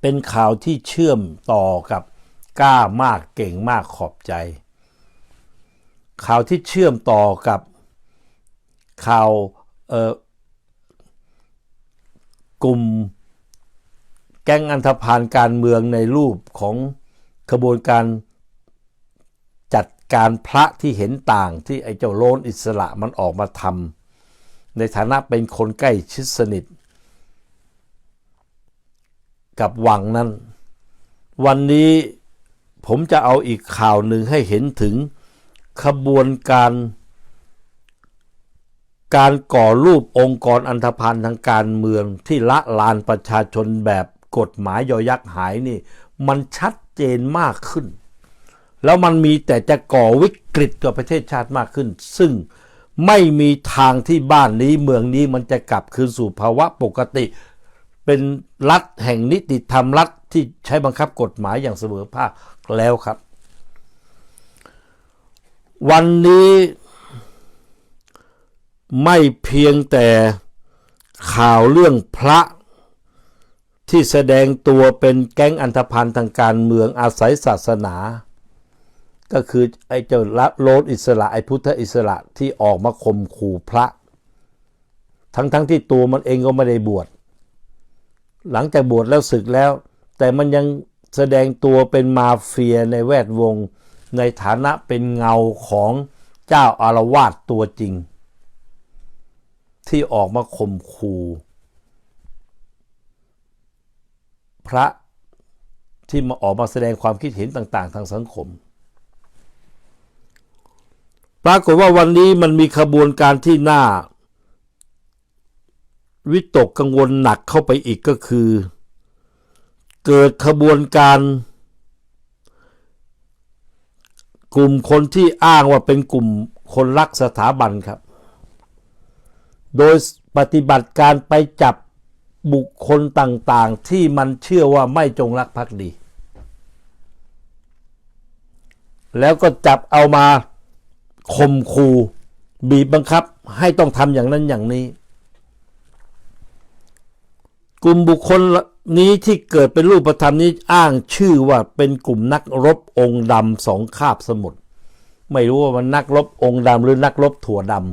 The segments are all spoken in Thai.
เป็นข่าวที่เชื่อมต่อกับกล้ามากเก่งมากขอบใจ ข่าวที่เชื่อมต่อกับข่าวกลุ่มแก๊งอันธพาลการเมืองในรูปของขบวนการจัดการพระที่เห็นต่างที่ไอ้เจ้าโลนอิสระมันออกมาทำในฐานะเป็นคนใกล้ชิดสนิท กับวังนั้น วันนี้ผมจะเอาอีกข่าวหนึ่งให้เห็นถึงขบวนการ การก่อรูปองค์กรอันธพาลทางการเมืองที่ละลานประชาชนแบบกฎหมายยอยักษ์หายนี่ มันชัดเจนมากขึ้น แล้วมันมีแต่จะก่อวิกฤตกับประเทศชาติมากขึ้น ซึ่งไม่มีทางที่บ้านนี้เมืองนี้มันจะกลับคืนสู่ภาวะปกติ เป็นรัฐแห่งนิติธรรมรัฐที่ใช้บังคับกฎหมายอย่างเสมอภาคแล้วครับ วันนี้ไม่เพียงแต่ข่าวเรื่องพระที่แสดงตัวเป็นแก๊งอันธพาลทางการเมืองอาศัยศาสนา ก็คือไอ้เจ้าละโลดอิสระไอ้พุทธอิสระที่ออกมาข่มขู่พระ ทั้งๆทที่ตัวมันเองก็ไม่ได้บวช หลังจากบวชแล้วศึกแล้ว แต่มันยังแสดงตัวเป็นมาเฟียในแวดวง ในฐานะเป็นเงาของเจ้าอารวาสตัวจริง ที่ออกมาข่มขู่พระที่มาออกมาแสดงความคิดเห็นต่าง ๆ ทางสังคม ปรากฏว่าวันนี้มันมีขบวนการที่น่า วิตกกังวลหนักเข้าไปอีกก็คือ เกิดขบวนการ กลุ่มคนที่อ้างว่าเป็นกลุ่มคนรักสถาบันครับ โดยปฏิบัติการไปจับบุคคลต่างๆ ที่มันเชื่อว่าไม่จงรักภักดี แล้วก็จับเอามาข่มขู่บีบบังคับให้ต้องทำอย่างนั้นอย่างนี้ กลุ่มบุคคลนี้ที่เกิดเป็นรูปธรรมนี้อ้างชื่อว่าเป็นกลุ่มนักรบองค์ดำสองคาบสมุทรไม่รู้ว่ามันนักรบองค์ดำหรือนักรบถั่วดำ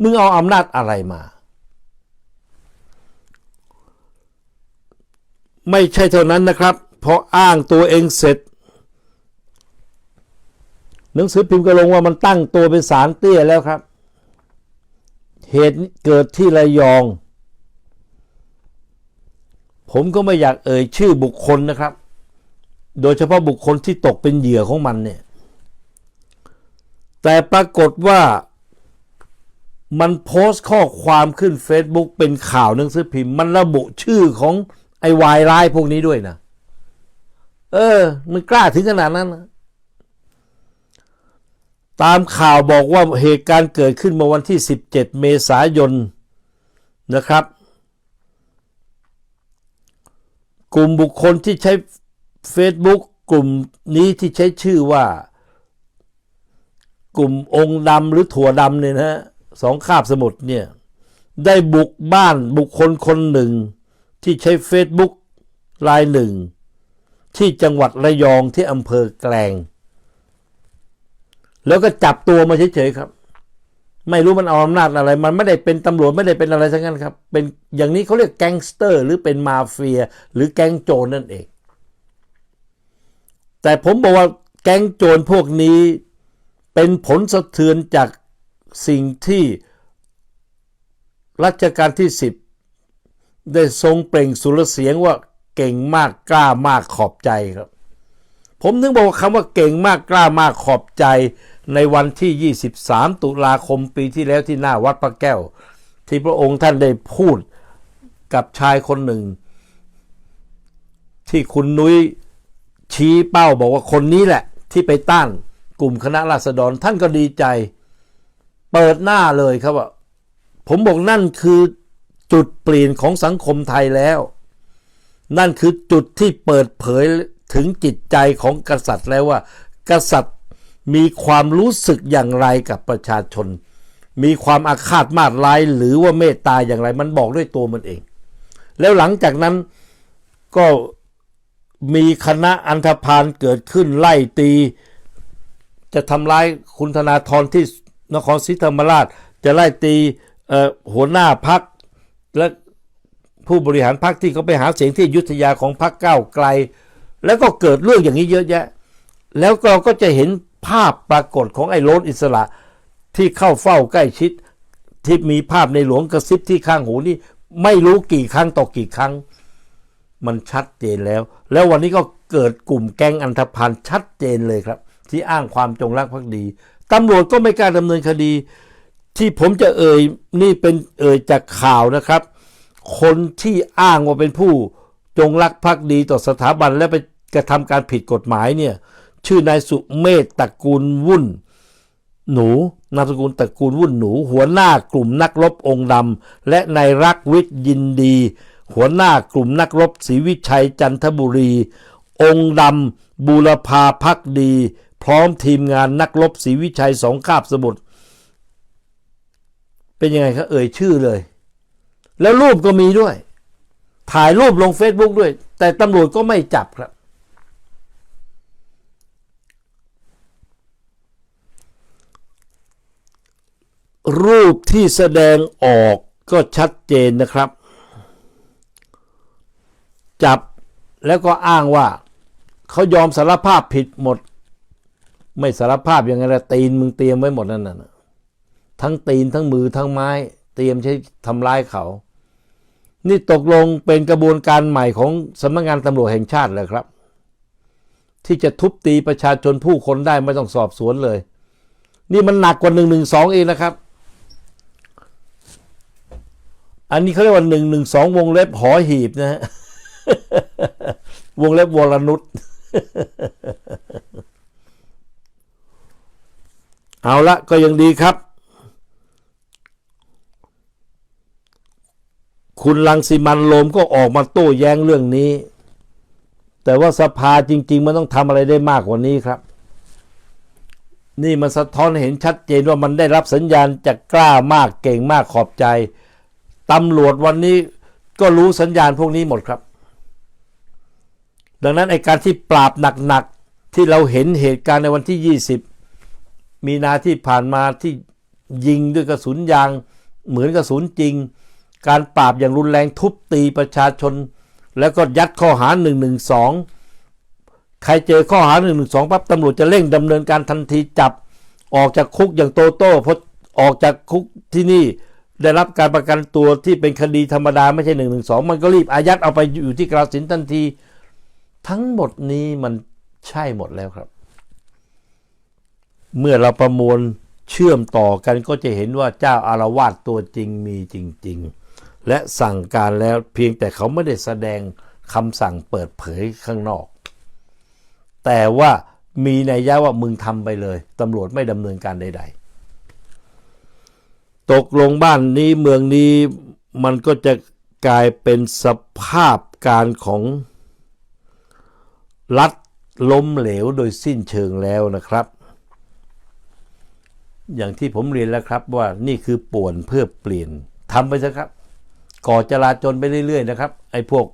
มึงเอาอำนาจอะไรมา ไม่ใช่เท่านั้นนะครับพออ้างตัวเองเสร็จ หนังสือพิมพ์ก็ลงว่ามันตั้งตัวเป็นสารเตี้ยแล้วครับ เหตุเกิดที่ระยอง ผมก็ไม่อยากเอ่ยชื่อบุคคลนะครับ โดยเฉพาะบุคคลที่ตกเป็นเหยื่อของมันเนี่ย แต่ปรากฏว่ามันโพสต์ข้อความขึ้น Facebook เป็นข่าวหนังสือพิมพ์ มันระบุชื่อของไอ้วายร้ายพวกนี้ด้วยนะ เออ มันกล้าถึงขนาดนั้นนะ ตามข่าวบอกว่าเหตุการณ์เกิดขึ้นเมื่อวันที่ 17 เมษายนนะครับ กลุ่มบุคคลที่ใช้ Facebook กลุ่มนี้ที่ใช้ชื่อว่า กลุ่มองค์ดำหรือถั่วดำเนี่ยนะฮะสองคาบสมุทรเนี่ย ได้บุกบ้านบุคคลคนหนึ่ง ที่ใช้เฟซบุ๊กลายหนึ่ง ที่จังหวัดระยองที่อำเภอแกลง แล้วก็จับตัวมาเฉยๆครับ ไม่รู้มันเอาอำนาจอะไร มันไม่ได้เป็นตำรวจไม่ได้เป็นอะไรทั้งนั้นครับ เป็นอย่างนี้เขาเรียกแก๊งสเตอร์ หรือเป็นมาเฟีย หรือแก๊งโจรนั่นเอง แต่ผมบอกว่าแก๊งโจรพวกนี้เป็นผลสะเทือนจากสิ่งที่รัชกาลที่สิบได้ทรงเปล่งสุรเสียงว่าเก่งมากกล้ามากขอบใจครับ ผมถึงบอกว่าคำว่าเก่งมากกล้ามากขอบใจ ในวันที่ 23 ตุลาคมปีที่แล้วที่หน้าวัดพระแก้ว ที่พระองค์ท่านได้พูดกับชายคนหนึ่ง ที่คุณนุ้ยชี้เป้าบอกว่าคนนี้แหละ ที่ไปต้านกลุ่มคณะราษฎรท่านก็ดีใจ เปิดหน้าเลยครับว่า ผมบอกนั่นคือจุดเปลี่ยนของสังคมไทยแล้ว นั่นคือจุดที่เปิดเผยถึงจิตใจของกษัตริย์แล้วว่า กษัตริย์ มีความรู้สึกอย่างไรกับประชาชน มีความอาฆาตมาดร้ายหรือว่าเมตตาอย่างไร มันบอกด้วยตัวมันเอง แล้วหลังจากนั้นก็มีคณะอันธพาลเกิดขึ้นไล่ตี จะทำร้ายคุณธนาธรที่นครศรีธรรมราช จะไล่ตีหัวหน้าพักและผู้บริหารพักที่เขาไปหาเสียงที่ยุทธยาของพักเก้าไกล แล้วก็เกิดเรื่องอย่างนี้เยอะแยะ แล้วเราก็จะเห็น ภาพปรากฏของไอ้โรนอิสระที่เข้าเฝ้าใกล้ชิด ที่มีภาพในหลวงกระซิบที่ข้างหูนี่ ไม่รู้กี่ครั้งต่อกี่ครั้ง มันชัดเจนแล้ว แล้ววันนี้ก็เกิดกลุ่มแก๊งอันธพาลชัดเจนเลยครับ ที่อ้างความจงรักภักดีตำรวจก็ไม่กล้าดำเนินคดี ที่ผมจะเอ่ยนี่เป็นเอ่ยจากข่าวนะครับ คนที่อ้างว่าเป็นผู้จงรักภักดีต่อสถาบันและไปกระทำการผิดกฎหมายเนี่ย ชื่อนายสุเมธตระกูลวุ่น หนูนามสกุลตระกูลวุ่นหนู หัวหน้ากลุ่มนักรบองค์ดำและนายรักวิทย์ยินดี หัวหน้ากลุ่มนักรบศรีวิชัยจันทบุรี องค์ดำบูรพาพักดี พร้อมทีมงานนักรบศรีวิชัยสองคาบสมุทรเป็นยังไงครับเอ่ยชื่อเลย แล้วรูปก็มีด้วย ถ่ายรูปลง Facebook ด้วย แต่ตำรวจก็ไม่จับครับ รูปที่แสดงออกก็ชัดเจนนะครับ จับแล้วก็อ้างว่า เขายอมสารภาพผิดหมด ไม่สารภาพยังไงละตีนมึงเตรียมไว้หมดนั่นน่ะทั้งตีนทั้งมือทั้งไม้ เตรียมใช้ทำร้ายเขา นี่ตกลงเป็นกระบวนการใหม่ของสำนักงานตำรวจแห่งชาติเลยครับ ที่จะทุบตีประชาชนผู้คนได้ไม่ต้องสอบสวนเลย นี่มันหนักกว่าหนึ่งหนึ่งสองเองนะครับ อันนี้เขาเรียกว่าหนึ่งหนึ่งสองวงเล็บหอหีบนะฮะวงเล็บวรนุษย์เอาละก็ยังดีครับ คุณลังสิมันโลมก็ออกมาโต้แย้งเรื่องนี้ แต่ว่าสภาจริง ๆ มันต้องทำอะไรได้มากกว่านี้ครับ นี่มันสะท้อนเห็นชัดเจนว่ามันได้รับสัญญาณจากกล้ามากเก่งมากขอบใจ ตำรวจวันนี้ก็รู้สัญญาณพวกนี้หมดครับ ดังนั้นไอการที่ปราบหนักๆ ที่เราเห็นเหตุการณ์ในวันที่ 20 มีนาที่ผ่านมาที่ยิงด้วยกระสุนยาง เหมือนกระสุนจริง การปราบอย่างรุนแรงทุบตีประชาชน แล้วก็ยัดข้อหา 112 ใครเจอข้อหา 112ปั๊บตำรวจจะเร่งดำเนินการทันทีจับออกจากคุกอย่างโตโต้พอออกจากคุกที่นี่ ได้รับการประกันตัวที่เป็นคดีธรรมดาไม่ใช่112มันก็รีบอายัดเอาไปอยู่ที่กราสินทันที ทั้งหมดนี้มันใช่หมดแล้วครับ เมื่อเราประมวลเชื่อมต่อกันก็จะเห็นว่าเจ้าอารวาสตัวจริงมีจริง ๆ และสั่งการแล้วเพียงแต่เขาไม่ได้แสดงคำสั่งเปิดเผยข้างนอก แต่ว่ามีนัยยะว่ามึงทำไปเลยตำรวจไม่ดำเนินการใด ๆ ตกลงบ้านนี้เมืองนี้มันก็จะกลายเป็นสภาพการของรัฐล้มเหลวโดยสิ้นเชิงแล้วนะครับ อย่างที่ผมเรียนแล้วครับว่านี่คือป่วนเพื่อเปลี่ยนทำไปซะครับ ก่อจราจนไปเรื่อยๆนะครับ ไอ้พวก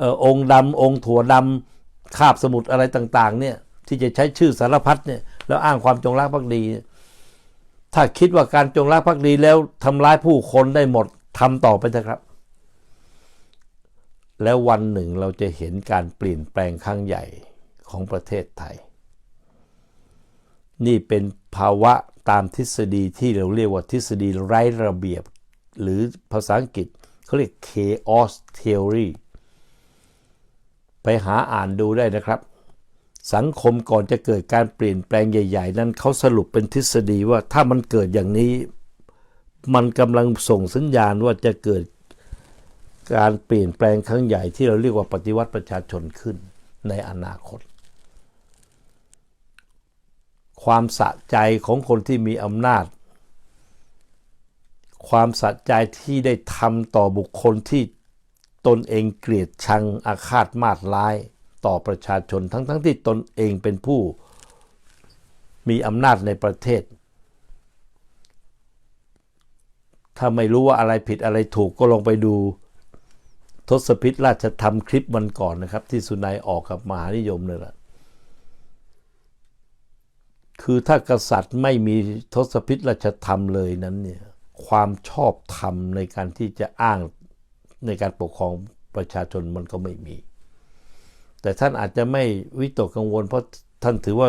ออองค์ดำองค์ถั่วดำคาบสมุดอะไรต่างๆเนี่ยที่จะใช้ชื่อสารพัดเนี่ยแล้วอ้างความจงรักภักดีเนี่ย ถ้าคิดว่าการจงรักภักดีแล้วทำร้ายผู้คนได้หมดทำต่อไปเถอะครับ แล้ววันหนึ่งเราจะเห็นการเปลี่ยนแปลงครั้งใหญ่ของประเทศไทย นี่เป็นภาวะตามทฤษฎีที่เราเรียกว่าทฤษฎีไร้ระเบียบ หรือภาษาอังกฤษเขาเรียก chaos theory ไปหาอ่านดูได้นะครับ สังคมก่อนจะเกิดการเปลี่ยนแปลงใหญ่ ๆ นั้นเขาสรุปเป็นทฤษฎีว่าถ้ามันเกิดอย่างนี้ มันกำลังส่งสัญญาณว่าจะเกิดการเปลี่ยนแปลงครั้งใหญ่ที่เราเรียกว่าปฏิวัติประชาชนขึ้นในอนาคต ความสะใจของคนที่มีอำนาจ ความสะใจที่ได้ทำต่อบุคคลที่ตนเองเกลียดชังอาฆาตมาดร้าย ต่อประชาชนทั้งๆทที่ตนเองเป็นผู้มีอำนาจในประเทศ ถ้าไม่รู้ว่าอะไรผิดอะไรถูกก็ลองไปดูทศพิษราชธรรมคลิปวันก่อนนะครับ ที่สุนัยออกกับมหานิยมเนี่ยแหละคือถ้ากษัตริย์ไม่มีทศพิษราชธรรมเลยนั้นเนี่ยความชอบธรรมในการที่จะอ้างในการปกครองประชาชนมันก็ไม่มี แต่ท่านอาจจะไม่วิตกกังวล เพราะท่านถือว่า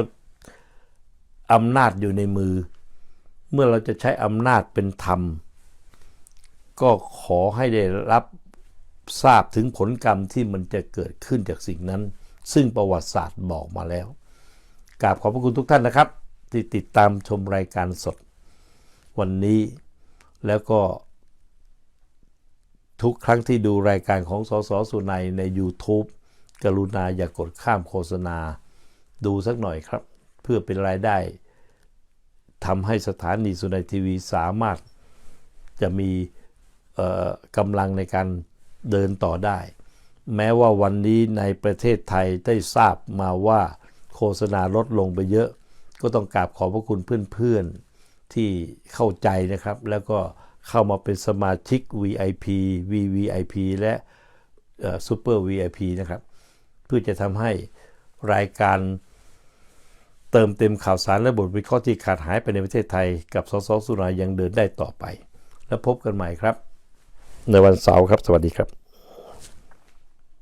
อำนาจอยู่ในมือ เมื่อเราจะใช้อำนาจเป็นธรรม ก็ขอให้ได้รับทราบถึงผลกรรมที่มันจะเกิดขึ้นจากสิ่งนั้น ซึ่งประวัติศาสตร์บอกมาแล้วกราบขอบพระคุณทุกท่านนะครับ ที่ติดตามชมรายการสด วันนี้แล้วก็ ทุกครั้งที่ดูรายการของสสสุนัยใน YouTube กรุณาอย่ากดข้ามโฆษณา ดูสักหน่อยครับ เพื่อเป็นรายได้ทำให้สถานีสุนัยทีวีสามารถจะมีกำลังในการเดินต่อได้ แม้ว่าวันนี้ในประเทศไทยได้ทราบมาว่าโฆษณาลดลงไปเยอะ ก็ต้องกราบขอบพระคุณเพื่อนๆ ที่เข้าใจนะครับ แล้วก็เข้ามาเป็นสมาชิก VIP VVIP และซูเปอร์ VIP นะครับ พื่อจะทำให้รายการเติมเต็มข่าวสารและบทวิเคราะห์ที่ขาดหายไปในประเทศไทย กับสสสุรายยังเดินได้ต่อไป แล้วพบกันใหม่ครับ ในวันเสาร์ครับ สวัสดีครับ